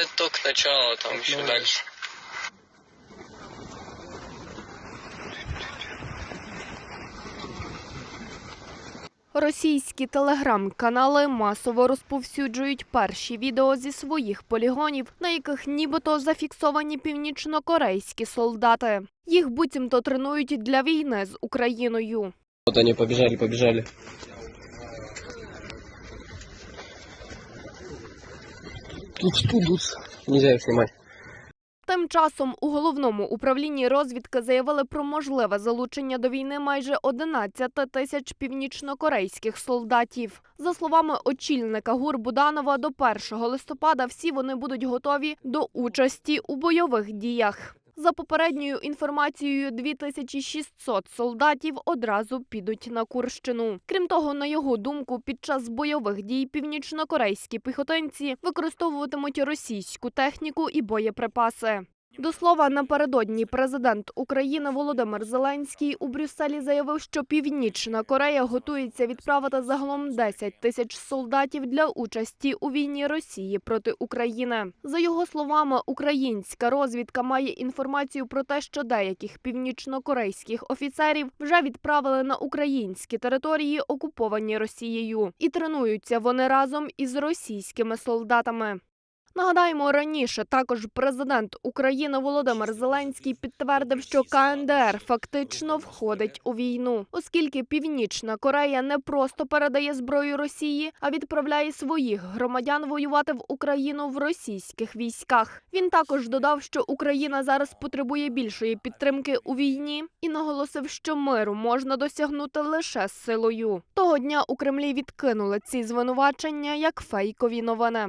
Это только начало, там еще Ну, дальше. Російські телеграм-канали масово розповсюджують перші відео зі своїх полігонів, на яких нібито зафіксовані північнокорейські солдати. Їх буцімто тренують для війни з Україною. Вот они побежали, побежали. Тут, тут, тут. Нельзя их снимать. Тим часом у головному управлінні розвідки заявили про можливе залучення до війни майже 11 тисяч північнокорейських солдатів. За словами очільника ГУР Буданова, до 1 листопада всі вони будуть готові до участі у бойових діях. За попередньою інформацією, 2600 солдатів одразу підуть на Курщину. Крім того, на його думку, під час бойових дій північнокорейські піхотинці використовуватимуть російську техніку і боєприпаси. До слова, напередодні президент України Володимир Зеленський у Брюсселі заявив, що Північна Корея готується відправити загалом 10 тисяч солдатів для участі у війні Росії проти України. За його словами, українська розвідка має інформацію про те, що деяких північнокорейських офіцерів вже відправили на українські території, окуповані Росією, і тренуються вони разом із російськими солдатами. Нагадаємо, раніше також президент України Володимир Зеленський підтвердив, що КНДР фактично входить у війну, оскільки Північна Корея не просто передає зброю Росії, а відправляє своїх громадян воювати в Україну в російських військах. Він також додав, що Україна зараз потребує більшої підтримки у війні і наголосив, що миру можна досягнути лише силою. Того дня у Кремлі відкинули ці звинувачення як фейкові новини.